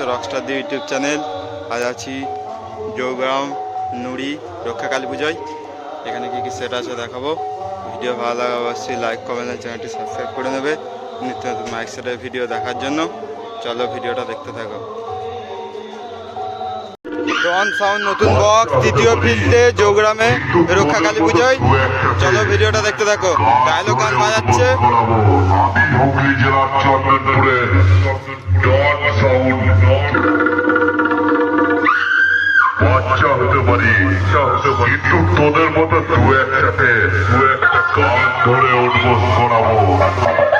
হচ্ছে রকস্টার দি YouTube channel. আজ আছি জৌগ্রাম নুড়ি, রক্ষা কালী পুজোয়। এখানে কী কী সেট আছে দেখাবো। ভিডিও ভালো লাগে অবশ্যই লাইক কমেন্ট চ্যানেলটি সাবস্ক্রাইব করে নেবে। নিত্য নতুন মাইক সেটের ভিডিও দেখার জন্য। চলো ভিডিওটা দেখতে থাকো। ডন সাউন্ড নতুন বক্স তৃতীয় ফিল্ডে রক্ষা কালী পুজোয় চলো ভিডিওটা দেখতে থাকো ডায়লগ গান বাজাচ্ছে তোদের মতো দু একসাথে দু একটা গান ধরে উঠবো শোনাবো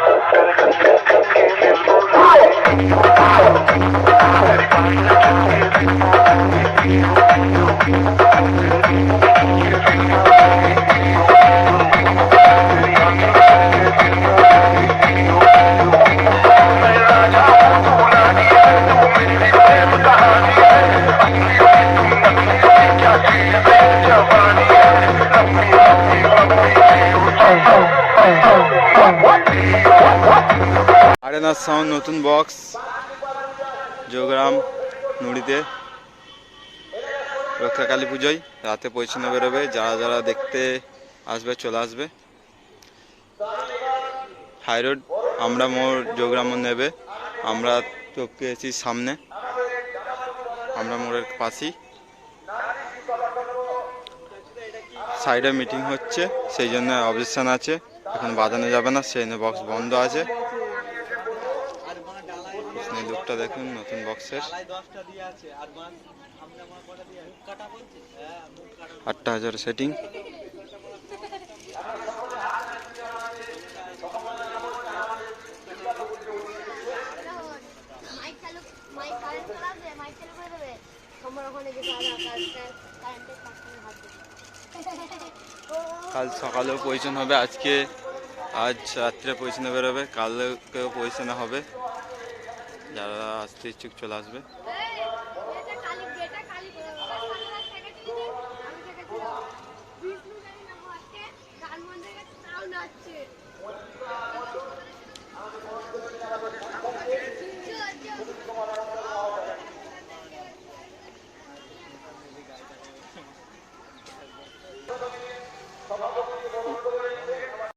আরেনার সাউন্ড নতুন বক্স জোগ্রাম নুড়িতে রক্ষা কালী পুজোয়, রাতে পৌঁছানো বেরোবে, যারা যারা দেখতে আসবে, চলে আসবে। হাইরোড আমরা মোর জোগ্রাম নেবে। আমরা টপকে আছি সামনে। আমরা মোড়ের পাশেই। সাইডে মিটিং হচ্ছে, সেই জন্য অবজেকশন আছে। এখন বাজানো যাবে না, সেই জন্য বক্স বন্ধ আছে। পিছনের লুকটা দেখুন নতুন বক্সের আটটা হাজার সেটিং কাল সকালেও পজিশন হবে আজকে আজ রাত্রে পজিশনে বেরোবে কালকেও পজিশনে হবে। যারা আসতে ইচ্ছুক চলে আসবে।